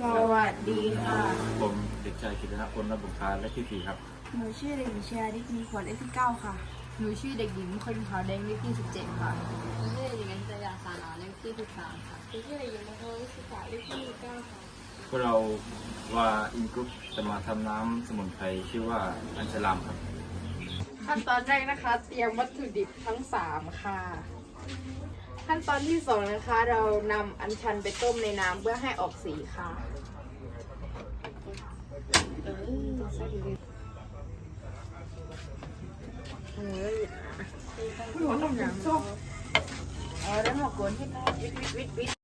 สวัสดีค่ะ ผมเด็กชายกิตตินพลนบุญพาและที่สี่ครับ หนูชื่อเด็กหญิงชยาดิษมีขวัญเลขที่เก้าค่ะ หนูชื่อเด็กหญิงคนขาวแดงเลขที่17ค่ะ หนูชื่อเด็กหญิงอัญชยาสานาเลขที่13ค่ะ หนูชื่อเด็กหญิงมงคลวิสุทธาเลขที่เก้าค่ะ พวกเราว่าอินกรุ๊ปจะมาทำน้ำสมุนไพรชื่อว่าอัญชลามครับ ขั้นตอนแรกนะคะ เตรียมวัตถุดิบทั้ง 3 ค่ะ ขั้นตอนที่ 2 นะคะ เรานำอัญชันไปต้มในน้ำเพื่อให้ออกสีค่ะเออหัวน้ำน้ำส้มเอาแล้วหัวกวนที่ได้วิทวิทวิทวิท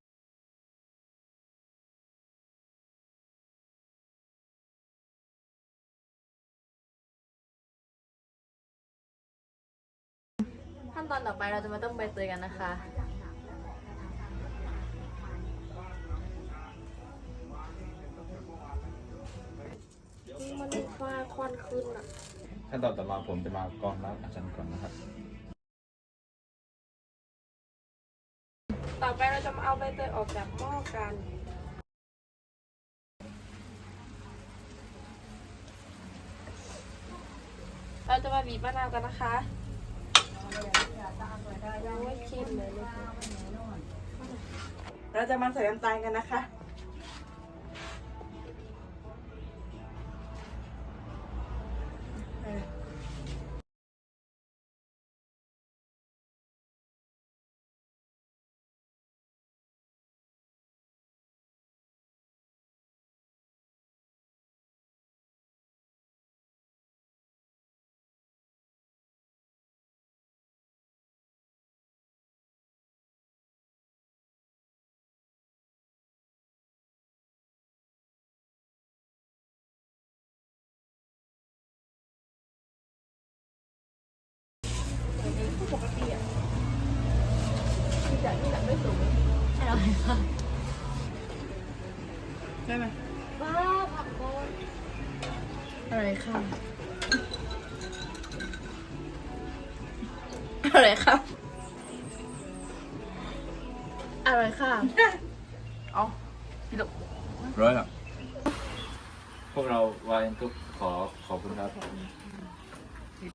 นตอนต่อไปเราจะมาต้มใบเตยกันนะคะ มันฟ้าควันขึ้นอะ ขั้นตอนต่อมาผมจะมากรองน้ำอัญชันก่อนนะครับ ต่อไปเราจะมาเอาใบเตยออกจากหม้อกัน เราจะมาบีบมะนาวกันนะคะยังไม่คิด เลยเลยเราจะมาใส่น้ำตาลกันนะคะ ได้ไหมว้าผักโคนอะไรค่ะอะไรครับอะไรค่ะเอาพี่ลูกร้อยครับพวกเราวาอินกรุ๊ปขอขอบคุณครับ